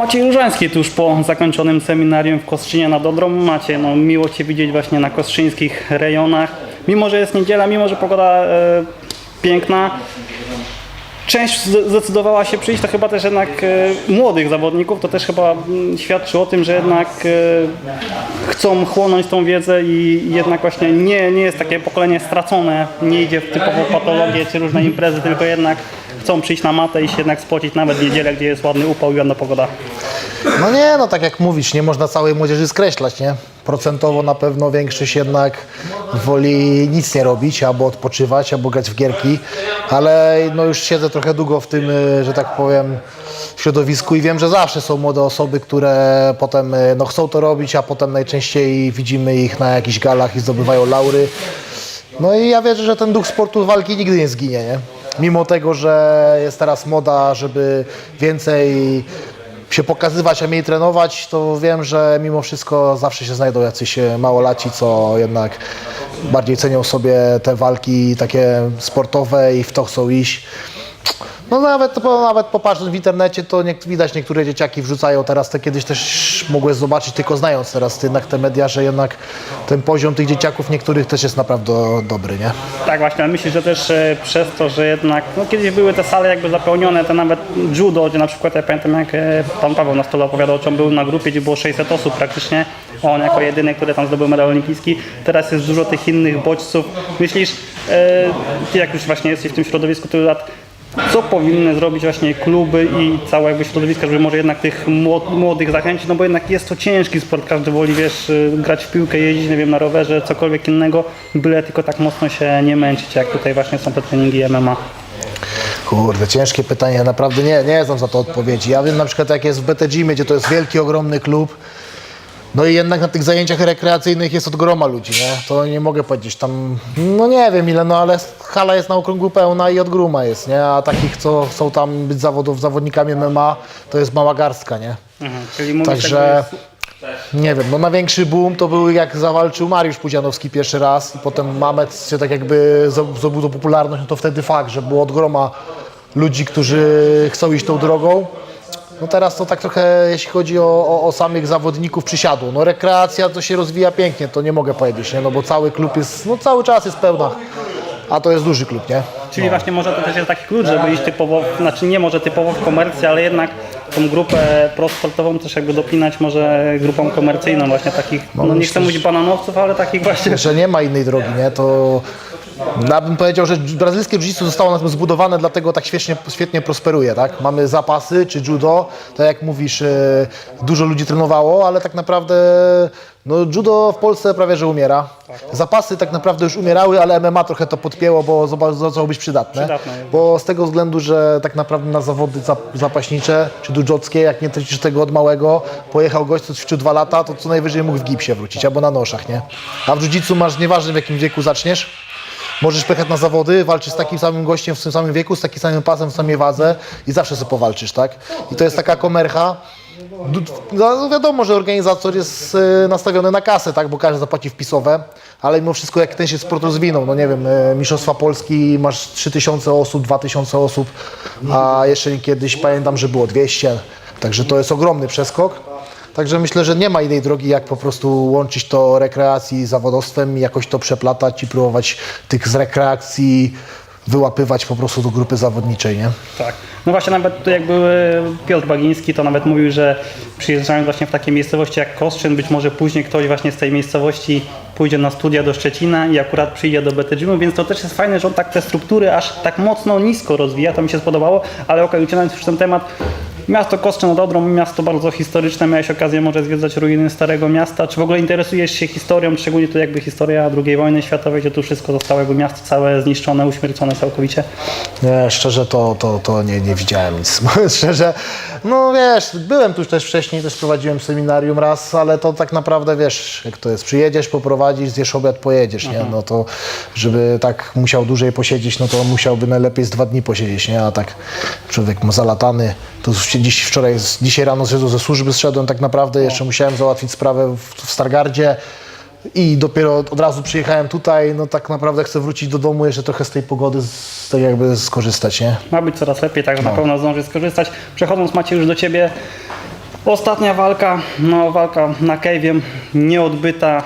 Maciej Różański tuż po zakończonym seminarium w Kostrzynie nad Odrą. Macie, no miło Cię widzieć właśnie na kostrzyńskich rejonach. Mimo, że jest niedziela, mimo, że pogoda e, piękna, część zdecydowała się przyjść, to chyba też jednak e, młodych zawodników, to też chyba mm, świadczy o tym, że jednak e, chcą chłonąć tą wiedzę i jednak właśnie nie, nie jest takie pokolenie stracone, nie idzie w typową patologię czy różne imprezy, tylko jednak chcą przyjść na matę i się jednak spocić nawet w niedzielę, gdzie jest ładny upał i ładna pogoda. No nie, no tak jak mówisz, nie można całej młodzieży skreślać, nie? Procentowo na pewno większość jednak woli nic nie robić, albo odpoczywać, albo grać w gierki, ale no już siedzę trochę długo w tym, y, że tak powiem, środowisku i wiem, że zawsze są młode osoby, które potem y, no, chcą to robić, a potem najczęściej widzimy ich na jakichś galach i zdobywają laury. No i ja wierzę, że ten duch sportu walki nigdy nie zginie, nie? Mimo tego, że jest teraz moda, żeby więcej się pokazywać, a mniej trenować, to wiem, że mimo wszystko zawsze się znajdą jacyś e, małolaci, co jednak bardziej cenią sobie te walki takie sportowe i w to chcą iść. No nawet, po- nawet popatrząc w internecie, to nie, widać niektóre dzieciaki wrzucają teraz, te kiedyś też mogłeś zobaczyć, tylko znając teraz jednak te media, że jednak ten poziom tych dzieciaków niektórych też jest naprawdę dobry, nie? Tak właśnie, ale myślę, że też e, przez to, że jednak no, kiedyś były te sale jakby zapełnione, te nawet judo, gdzie na przykład ja pamiętam jak e, pan Paweł na stole opowiadał, czy on był na grupie, gdzie było 600 osób praktycznie, on jako jedyny, który tam zdobył medal olimpijski. Teraz jest dużo tych innych bodźców. Myślisz, e, ty jak już właśnie jesteś w tym środowisku tylu lat, co powinny zrobić właśnie kluby i całe jakby środowisko, żeby może jednak tych młod- młodych zachęcić, no bo jednak jest to ciężki sport, każdy woli, wiesz, y, grać w piłkę, jeździć, nie wiem, na rowerze, cokolwiek innego, byle tylko tak mocno się nie męczyć, jak tutaj właśnie są te treningi MMA. Kurde, ciężkie pytanie, naprawdę nie, nie znam za to odpowiedzi. Ja wiem na przykład jak jest w BT Gymie, gdzie to jest wielki, ogromny klub, no i jednak na tych zajęciach rekreacyjnych jest od groma ludzi, nie? To nie mogę powiedzieć tam, no nie wiem ile, no ale hala jest na okrągły pełna i od gruma jest, nie? A takich, co chcą tam być zawodów, zawodnikami MMA, to jest mała garstka, nie? Mhm, czyli mówisz, Także nie wiem, no największy boom to był jak zawalczył Mariusz Pudzianowski pierwszy raz i potem Mamet się tak jakby zdobył tą popularność, no to wtedy fakt, że było od groma ludzi, którzy chcą iść tą drogą. No teraz to tak trochę, jeśli chodzi o, o, o samych zawodników, przysiadło. No rekreacja to się rozwija pięknie, to nie mogę powiedzieć, nie? No bo cały klub jest, no cały czas jest pełna, a to jest duży klub, nie? Czyli właśnie może to też jest taki klucz, żeby iść typowo, znaczy nie może typowo w komercję, ale jednak tą grupę prosportową też jakby dopinać może grupą komercyjną właśnie takich, no, nie chcę mówić bananowców, ale takich właśnie że nie ma innej drogi, nie? To ja bym powiedział, że brazylijskie jiu-jitsu zostało na tym zbudowane, dlatego tak świetnie, świetnie prosperuje, tak? Mamy zapasy, czy judo, tak jak mówisz, e, dużo ludzi trenowało, ale tak naprawdę no, judo w Polsce prawie, że umiera. Zapasy tak naprawdę już umierały, ale MMA trochę to podpięło, bo zaczęło być przydatne. Bo z tego względu, że tak naprawdę na zawody zap- zapaśnicze czy dudżockie, jak nie tracisz tego od małego, pojechał gość, co ćwiczył dwa lata, to co najwyżej mógł w gipsie wrócić albo na noszach, nie? A w jiu masz, nieważne w jakim wieku zaczniesz, możesz pojechać na zawody, walczyć z takim samym gościem w tym samym wieku, z takim samym pasem, w samej wadze i zawsze sobie powalczysz, tak? I to jest taka komercha. Du- No wiadomo, że organizator jest e, nastawiony na kasę, tak, bo każdy zapłaci wpisowe, ale mimo wszystko jak ten się sport rozwinął, no nie wiem, e, Mistrzostwa Polski masz 3000 osób, 2000 osób, a jeszcze kiedyś pamiętam, że było 200, także to jest ogromny przeskok. Także myślę, że nie ma innej drogi, jak po prostu łączyć to rekreacji z zawodowstwem i jakoś to przeplatać i próbować tych z rekreacji wyłapywać po prostu do grupy zawodniczej, nie? Tak. No właśnie nawet tutaj jak był Piotr Bagiński, to nawet mówił, że przyjeżdżając właśnie w takie miejscowości jak Kostrzyn, być może później ktoś właśnie z tej miejscowości pójdzie na studia do Szczecina i akurat przyjdzie do Gymu, więc to też jest fajne, że on tak te struktury aż tak mocno nisko rozwija, to mi się spodobało, ale okej, ucinając już ten temat, Miasto Kostrzyn nad Odrą, miasto bardzo historyczne, miałeś okazję może zwiedzać ruiny Starego Miasta, czy w ogóle interesujesz się historią, szczególnie tu jakby historia II wojny światowej, gdzie tu wszystko zostało, jakby miasto całe zniszczone, uśmiercone całkowicie? Nie, szczerze to, to, to nie, nie widziałem nic. szczerze, no wiesz, byłem tu już też wcześniej, też prowadziłem seminarium raz, ale to tak naprawdę wiesz, jak to jest, przyjedziesz, poprowadzisz, zjesz obiad, pojedziesz, nie? No to, żeby tak musiał dłużej posiedzieć, no to musiałby najlepiej z dwa dni posiedzieć, nie? A tak człowiek ma zalatany, to już się dziś, wczoraj, dzisiaj rano ze służby, zszedłem tak naprawdę, jeszcze musiałem załatwić sprawę w, w Stargardzie, i dopiero od razu przyjechałem tutaj, no tak naprawdę chcę wrócić do domu, jeszcze trochę z tej pogody z, tak jakby skorzystać, nie? Ma być coraz lepiej, także na pewno zdąży skorzystać. Przechodząc Macie już do Ciebie, Ostatnia walka, no walka na Cave'ie, nieodbyta.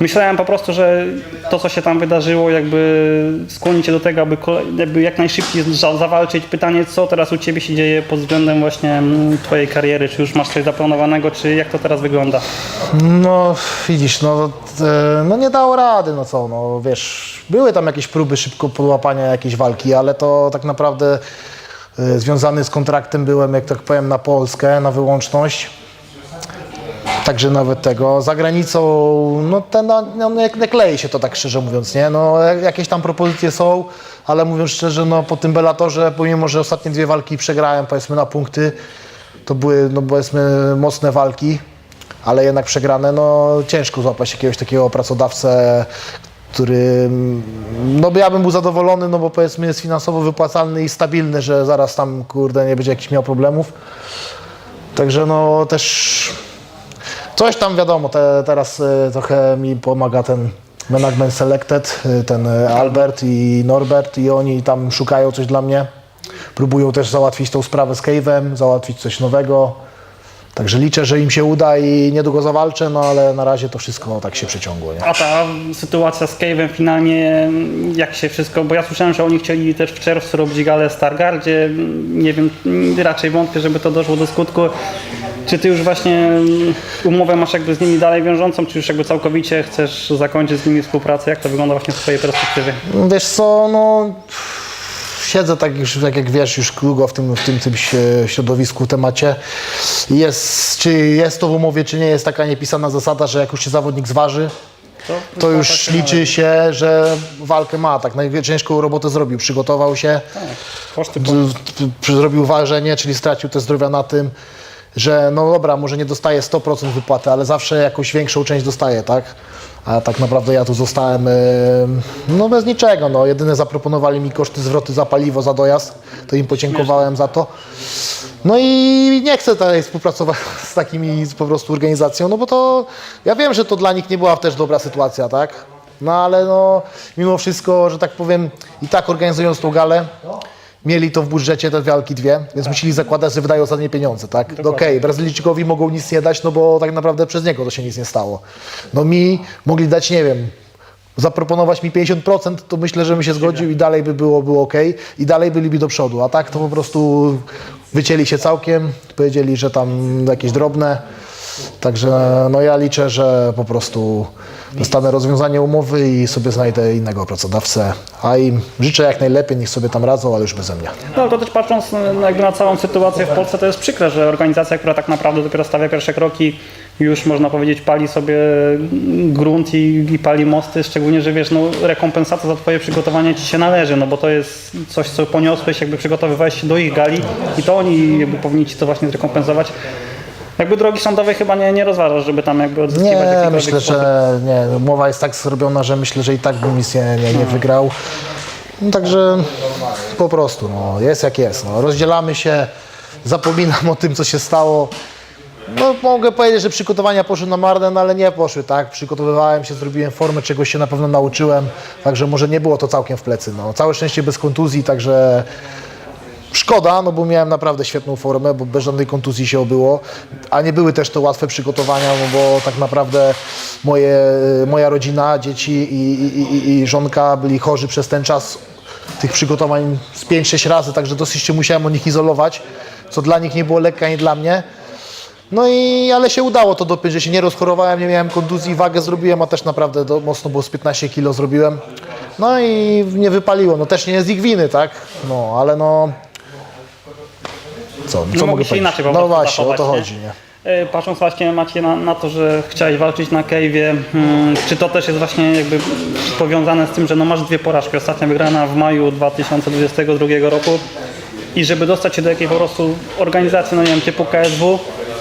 Myślałem po prostu, że to co się tam wydarzyło jakby skłoni cię do tego, aby, jakby jak najszybciej za- zawalczyć. Pytanie, co teraz u Ciebie się dzieje pod względem właśnie mm, Twojej kariery? Czy już masz coś zaplanowanego, czy jak to teraz wygląda? No widzisz, no, e, no nie dało rady, no co, no wiesz, były tam jakieś próby szybko podłapania jakiejś walki, ale to tak naprawdę e, związany z kontraktem byłem, jak tak powiem, na Polskę, na wyłączność. Także nawet tego. Za granicą, no, ten, no no, nie, nie klei się to tak szczerze mówiąc, nie? No, jak- jakieś tam propozycje są, ale mówiąc szczerze, no po tym Bellatorze, pomimo, że ostatnie dwie walki przegrałem, powiedzmy na punkty, to były, no powiedzmy, mocne walki, ale jednak przegrane, no ciężko złapać jakiegoś takiego pracodawcę, który, no ja bym był zadowolony, no bo powiedzmy jest finansowo wypłacalny i stabilny, że zaraz tam, kurde, nie będzie jakichś miał problemów. Także no też Coś tam wiadomo, te, teraz e, trochę mi pomaga ten management selected, e, ten e, Albert i Norbert i oni tam szukają coś dla mnie. Próbują też załatwić tą sprawę z Cave'em, załatwić coś nowego. Także liczę, że im się uda i niedługo zawalczę, no ale na razie to wszystko tak się przeciągło. Nie? A ta sytuacja z Cave'em finalnie, jak się wszystko, bo ja słyszałem, że oni chcieli też w czerwcu robić galę w Stargardzie, nie wiem, raczej wątpię, żeby to doszło do skutku. Czy ty już właśnie umowę masz jakby z nimi dalej wiążącą, czy już jakby całkowicie chcesz zakończyć z nimi współpracę? Jak to wygląda właśnie z twojej perspektywy? Wiesz co, no siedzę tak, już, tak jak wiesz już długo w tym, w tym, tym środowisku, temacie. Jest, czy jest to w umowie, czy nie, jest taka niepisana zasada, że jak już się zawodnik zważy, to już liczy się, że walkę ma. Tak, najciężką robotę zrobił, przygotował się, Koszty d- zrobił ważenie, czyli stracił te zdrowia na tym, że no dobra, może nie dostaje 100% wypłaty, ale zawsze jakąś większą część dostaje, tak? A tak naprawdę ja tu zostałem e, no bez niczego, no jedyne zaproponowali mi koszty zwroty za paliwo, za dojazd, to im podziękowałem za to. No i nie chcę tutaj współpracować z takimi po prostu organizacją, no bo to ja wiem, że to dla nich nie była też dobra sytuacja, tak? No ale no mimo wszystko, że tak powiem, i tak organizując tą galę, mieli to w budżecie te walki dwie, więc musieli zakładać, że wydają za nie pieniądze, tak? No Okej, Brazylijczykowi mogą nic nie dać, no bo tak naprawdę przez niego to się nic nie stało. No mi mogli dać, nie wiem, zaproponować mi 50%, to myślę, że bym się zgodził i dalej by było, było ok i dalej byliby do przodu, a tak to po prostu wycięli się całkiem, powiedzieli, że tam jakieś drobne, także no ja liczę, że po prostu dostanę rozwiązanie umowy i sobie znajdę innego pracodawcę, a im życzę jak najlepiej, niech sobie tam radzą, ale już beze mnie. No to też patrząc no, jakby na całą sytuację w Polsce, to jest przykre, że organizacja, która tak naprawdę dopiero stawia pierwsze kroki, już można powiedzieć pali sobie grunt i, i pali mosty, szczególnie, że wiesz, no rekompensata za twoje przygotowanie ci się należy, no bo to jest coś, co poniosłeś, jakby przygotowywałeś się do ich gali i to oni jakby powinni ci to właśnie zrekompensować. Jakby drogi sądowej chyba nie, nie rozważasz, żeby tam jakby odzyskiwać Nie, jakikolwiek myślę, sposób. że nie, umowa jest tak zrobiona, że myślę, że i tak bym nic nie, nie, nie wygrał. No, także po prostu, no, jest jak jest. No. Rozdzielamy się, zapominam o tym, co się stało. No, mogę powiedzieć, że przygotowania poszły na marne, no, ale nie poszły, tak? Przygotowywałem się, zrobiłem formę, czegoś się na pewno nauczyłem, także może nie było to całkiem w plecy. No. Całe szczęście bez kontuzji, także Szkoda, no bo miałem naprawdę świetną formę, bo bez żadnej kontuzji się obyło, a nie były też to łatwe przygotowania, no bo tak naprawdę moje, moja rodzina, dzieci i, i, i, i żonka byli chorzy przez ten czas tych przygotowań z 5-6 razy, także dosyć się musiałem od nich izolować, co dla nich nie było lekkie, ani dla mnie. No i ale się udało to dopiąć, że się nie rozchorowałem, nie miałem kontuzji, wagę zrobiłem, a też naprawdę do, mocno, bo z 15 kilo zrobiłem. No i nie wypaliło, no też nie jest ich winy, tak? No, ale no... Co, co No mogę się inaczej po No właśnie, o to zachować, nie? chodzi, nie? E, Patrząc właśnie Macie na, na to, że chciałeś walczyć na Cave'ie, hmm, czy to też jest właśnie jakby powiązane z tym, że no masz dwie porażki, ostatnia wygrana w maju 2022 roku i żeby dostać się do jakiejś po prostu organizacji, no nie wiem, typu KSW,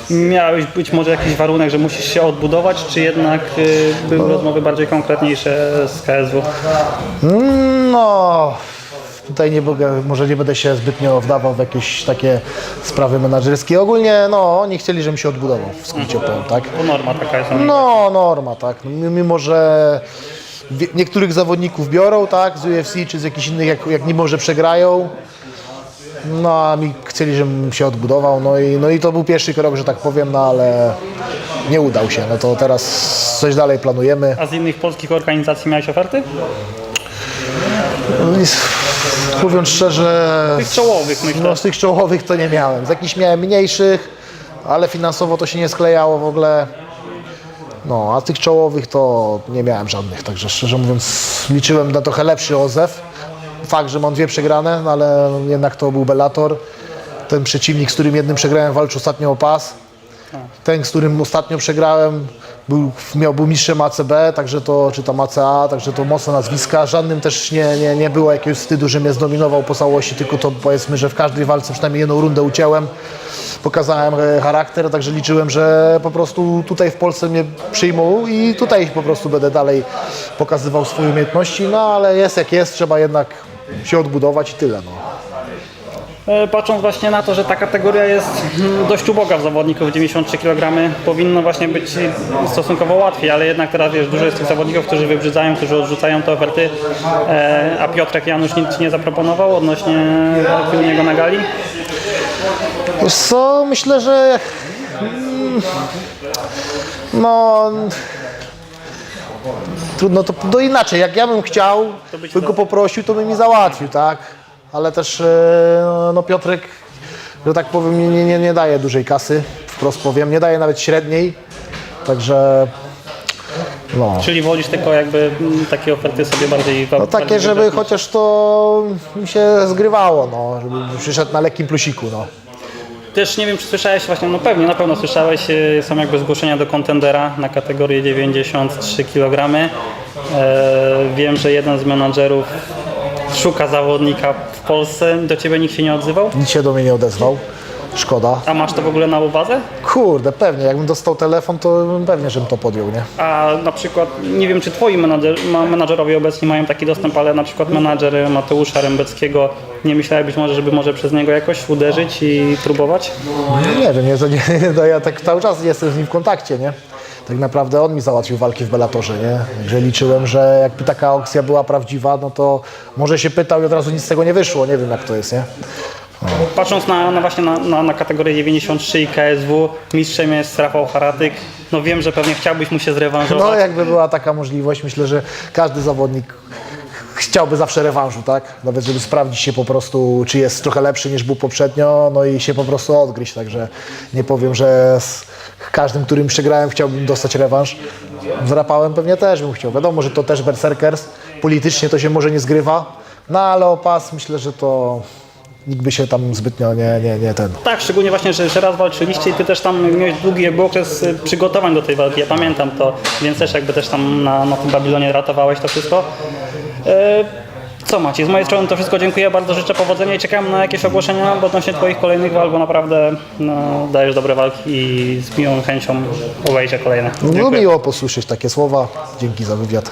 miałeś być może jakiś warunek, że musisz się odbudować, czy jednak y, były rozmowy bardziej konkretniejsze z KSW? No, tutaj nie mogę, może nie będę się zbytnio wdawał w jakieś takie sprawy menedżerskie. Ogólnie, no, oni chcieli, żebym się odbudował, w skrócie powiem, tak? Bo norma taka jest. No, norma, tak. No, Mimo, że niektórych zawodników biorą, tak, z UFC czy z jakichś innych, jak, jak mimo, że przegrają, no a mi chcieli, żebym się odbudował, no i, no i to był pierwszy krok, że tak powiem, no ale nie udał się, no to teraz coś dalej planujemy. A z innych polskich organizacji miałeś oferty? No mówiąc szczerze, Tych czołowych myślę. no z tych czołowych to nie miałem, z jakichś miałem mniejszych, ale finansowo to się nie sklejało w ogóle. No, a tych czołowych to nie miałem żadnych, także szczerze mówiąc liczyłem na trochę lepszy OZEW. Fakt, że mam dwie przegrane, no ale jednak to był Bellator. Ten przeciwnik, z którym jednym przegrałem, walczył ostatnio o pas. Ten, z którym ostatnio przegrałem, był, miał, był mistrzem ACB, także to, czy tam ACA, także to mocne nazwiska. Żadnym też nie, nie, nie było jakiegoś wstydu, że mnie zdominował po całości, tylko to powiedzmy, że w każdej walce przynajmniej jedną rundę ucięłem. Pokazałem e, charakter, także liczyłem, że po prostu tutaj w Polsce mnie przyjmą i tutaj po prostu będę dalej pokazywał swoje umiejętności, no ale jest jak jest, trzeba jednak się odbudować i tyle. No. E, Patrząc właśnie na to, że ta kategoria jest mm, dość uboga w zawodników 93 kg, powinno właśnie być stosunkowo łatwiej, ale jednak teraz wiesz, dużo jest tych zawodników, którzy wybrzydzają, którzy odrzucają te oferty. E, a Piotrek Janusz nic nie zaproponował odnośnie walki u niego na gali? Wiesz co, myślę, że mm, no trudno to, to inaczej, jak ja bym chciał, by go poprosił, to by mi załatwił, tak? Ale też e, no Piotrek, że tak powiem, nie, nie, nie daje dużej kasy, wprost powiem, nie daje nawet średniej, także no. Czyli wolisz tylko jakby mm, takie oferty sobie bardziej... No takie, żeby chociaż to mi się zgrywało, no, żeby przyszedł na lekkim plusiku, no. Też nie wiem, czy słyszałeś właśnie, no pewnie, na pewno słyszałeś, e, są jakby zgłoszenia do kontendera na kategorię 93 kg. E, wiem, że jeden z menadżerów szuka zawodnika w Polsce. Do Ciebie nikt się nie odzywał? Nic się do mnie nie odezwał, szkoda. A masz to w ogóle na uwadze? Kurde, pewnie. Jakbym dostał telefon, to pewnie, żebym to podjął, nie? A na przykład, nie wiem, czy Twoi menadżer, ma- menadżerowie obecni mają taki dostęp, ale na przykład menadżer Mateusza Rębeckiego, nie myślałeś być może, żeby może przez niego jakoś uderzyć i próbować? Nie wiem, nie, to nie, to ja tak cały czas jestem z nim w kontakcie, nie? Tak naprawdę on mi załatwił walki w Bellatorze, nie? Także liczyłem, że jakby taka opcja była prawdziwa, no to może się pytał i od razu nic z tego nie wyszło. Nie wiem, jak to jest, nie? Patrząc na, na właśnie na, na, na kategorię 93 i KSW, mistrzem jest Rafał Haratyk. No wiem, że pewnie chciałbyś mu się zrewanżować. No jakby była taka możliwość, myślę, że każdy zawodnik chciałby zawsze rewanżu, tak? Nawet żeby sprawdzić się po prostu, czy jest trochę lepszy niż był poprzednio, no i się po prostu odgryźć, także nie powiem, że z każdym, którym przegrałem chciałbym dostać rewanż. Z Rapałem pewnie też bym chciał. Wiadomo, że to też berserkers, politycznie to się może nie zgrywa, no ale o pas myślę, że to nikt by się tam zbytnio nie, nie, nie ten... Tak, szczególnie właśnie, że, że raz walczyliście i ty też tam miałeś długi okres y, przygotowań do tej walki, ja pamiętam to, więc też jakby też tam na, na tym Babilonie ratowałeś to wszystko. E, co Maciej, z mojej strony to wszystko dziękuję, bardzo życzę powodzenia i czekam na jakieś ogłoszenia odnośnie Twoich kolejnych walk, bo naprawdę no, dajesz dobre walki i z miłą chęcią obejrzę kolejne. No miło posłyszeć takie słowa. Dzięki za wywiad.